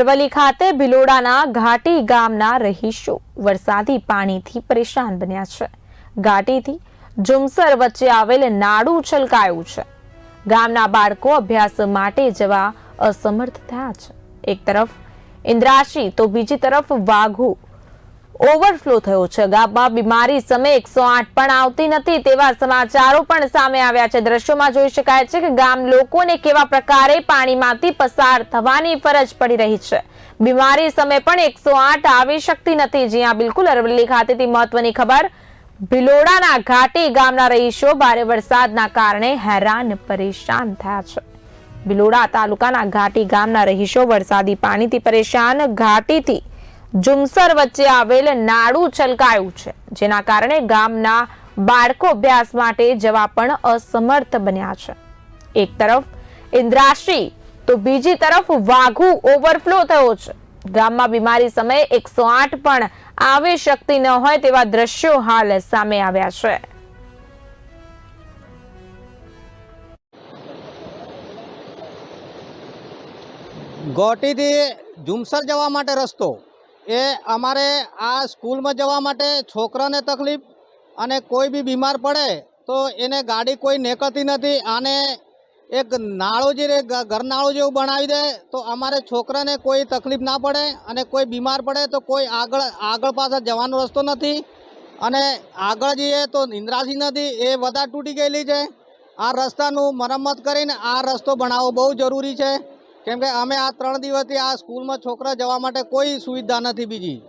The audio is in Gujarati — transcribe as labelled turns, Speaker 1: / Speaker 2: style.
Speaker 1: અરવલ્લી ખાતે ભિલોડાના ઘાટી ગામના રહીશો વરસાદી પાણીથી પરેશાન બન્યા છે. ઘાટીથી જુમસર વચ્ચે આવેલ નાડું છલકાયું છે. ગામના બાળકો અભ્યાસ માટે જવા અસમર્થ થયા છે. એક તરફ ઇન્દ્રાશી, તો બીજી તરફ વાઘુ ઓવરફ્લો થયો છે. ગામમાં બીમારી સમય એકસો આઠ પણ આવતી નથી તેવા સમાચારો પણ સામે આવ્યા છે. દ્રશ્યોમાં જોઈ શકાય છે કે ગામ લોકોને કેવા પ્રકારે પાણીમાંથી પસાર થવાની ફરજ પડી રહી છે. બીમારી સમય પણ એકસો આઠ આવી શકતી નથી. જ્યાં બિલકુલ. અરવલ્લી ખાતેથી મહત્વની ખબર. ભિલોડાના ઘાટી ગામના રહીશો ભારે વરસાદના કારણે હેરાન પરેશાન થયા છે. ભિલોડા તાલુકાના ઘાટી ગામના રહીશો વરસાદી પાણીથી પરેશાન. ઘાટીથી જુમસર વચ્ચે આવેલ નાડું છલકાયું છે, જેના કારણે ગામના બાળકો અભ્યાસ માટે જવા પણ અસમર્થ બન્યા છે. એક તરફ ઇન્દ્રાશી તો બીજી તરફ વાઘુ ઓવરફ્લો થયો છે. ગામમાં બીમારી સમયે એકસો આઠ પણ આવી શકતી ન હોય તેવા દ્રશ્યો હાલ સામે આવ્યા છે.
Speaker 2: ગોટીથી ઝુમસર જવા માટે રસ્તો એ અમારે આ સ્કૂલમાં જવા માટે છોકરાને તકલીફ અને કોઈ બી બીમાર પડે તો એને ગાડી કોઈ નીકળતી નથી અને એક નાળું જે ઘરનાળું જેવું બનાવી દે તો અમારે છોકરાને કોઈ તકલીફ ના પડે અને કોઈ બીમાર પડે તો કોઈ આગળ આગળ પાછળ જવાનો રસ્તો નથી અને આગળ જઈએ તો ઇન્દ્રાસી નદી એ વધારે તૂટી ગયેલી છે. આ રસ્તાનું મરમ્મત કરીને આ રસ્તો બનાવવો બહુ જરૂરી છે. કેમ કે અમે આ ત્રણ દિવસથી આ સ્કૂલમાં છોકરા જવા માટે કોઈ સુવિધા નથી બીજી.